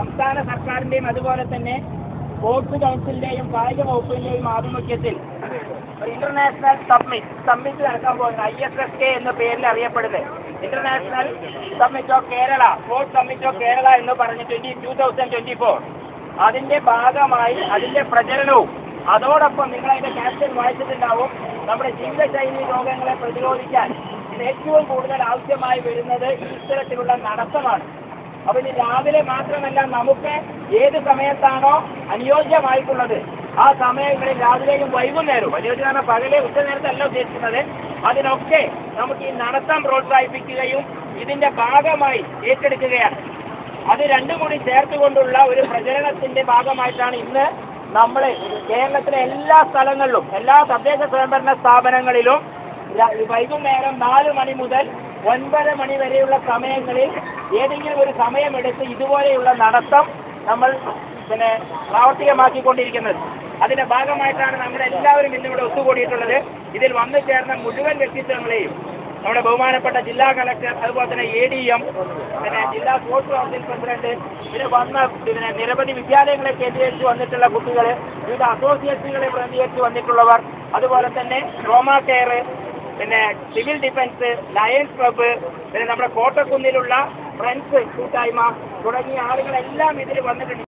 സംസ്ഥാന സർക്കാരിന്റെയും അതുപോലെ തന്നെ സ്പോർട്സ് കൗൺസിലിന്റെയും കായിക വകുപ്പിന്റെയും ആഭിമുഖ്യത്തിൽ ഇന്റർനാഷണൽ സബ്മിറ്റ് സബ്മിറ്റ് നടക്കാൻ പോകുന്ന ഐ എസ് എസ് കെ എന്ന പേരിൽ അറിയപ്പെടുന്നത്. International summit of Kerala sports summit of Kerala എന്ന് പറഞ്ഞ് twenty two thousand twenty four അതിന്റെ ഭാഗമായി അതിന്റെ പ്രചരണവും അതോടൊപ്പം നിങ്ങൾ അതിന്റെ ക്യാപ്ഷൻ വായിച്ചിട്ടുണ്ടാവും. നമ്മുടെ ജീവിതശൈലി രോഗങ്ങളെ പ്രതിരോധിക്കാൻ ഏറ്റവും കൂടുതൽ ആവശ്യമായി വരുന്നത് ഇത്തരത്തിലുള്ള നടത്തമാണ്. അപ്പൊ ഇത് രാവിലെ മാത്രമല്ല നമുക്ക് ഏത് സമയത്താണോ അനുയോജ്യമായിട്ടുള്ളത്? ആ സമയങ്ങളിൽ രാവിലെയും വൈകുന്നേരവും. അനുയോജ്യമാണ് പകലെ ഉച്ച നേരത്തല്ല ഉദ്ദേശിക്കുന്നത്. അതിനൊക്കെ നമുക്ക് ഈ നടത്തം പ്രോത്സാഹിപ്പിക്കുകയും ഇതിന്റെ ഭാഗമായി ഏറ്റെടുക്കുകയാണ്. അത് രണ്ടും കൂടി ചേർത്തുകൊണ്ടുള്ള ഒരു പ്രചരണത്തിന്റെ ഭാഗമായിട്ടാണ് ഇന്ന് നമ്മൾ കേരളത്തിലെ എല്ലാ സ്ഥലങ്ങളിലും എല്ലാ തദ്ദേശ സ്വയംഭരണ സ്ഥാപനങ്ങളിലും വൈകുന്നേരം നാല് മണി മുതൽ ഒൻപത് മണി വരെയുള്ള സമയങ്ങളിൽ ഏതെങ്കിലും ഒരു സമയമെടുത്ത് ഇതുപോലെയുള്ള നടത്തം നമ്മൾ പിന്നെ പ്രാവർത്തികമാക്കിക്കൊണ്ടിരിക്കുന്നത്. അതിന്റെ ഭാഗമായിട്ടാണ് നമ്മൾ എല്ലാവരും ഇന്നിവിടെ ഒത്തുകൂടിയിട്ടുള്ളത്. ഇതിൽ വന്നു ചേർന്ന മുഴുവൻ വ്യക്തിത്വങ്ങളെയും നമ്മുടെ ബഹുമാനപ്പെട്ട ജില്ലാ കളക്ടർ അതുപോലെ തന്നെ എ ഡി എം പിന്നെ ജില്ലാ സ്പോർട്സ് കൗൺസിൽ പ്രസിഡന്റ് പിന്നെ വന്ന പിന്നെ നിരവധി വിദ്യാലയങ്ങളെ കേന്ദ്രീകരിച്ച് വന്നിട്ടുള്ള കുട്ടികൾ വിവിധ അസോസിയേഷനുകളെ പ്രതികരിച്ച് വന്നിട്ടുള്ളവർ അതുപോലെ തന്നെ റോമാ കെയർ പിന്നെ സിവിൽ ഡിഫൻസ് ലയൺസ് ക്ലബ്ബ് പിന്നെ നമ്മുടെ കോട്ടക്കുന്നിലുള്ള ഫ്രണ്ട്സ് കൂട്ടായ്മ തുടങ്ങിയ ആളുകളെല്ലാം ഇതിൽ വന്നിട്ടുണ്ട്.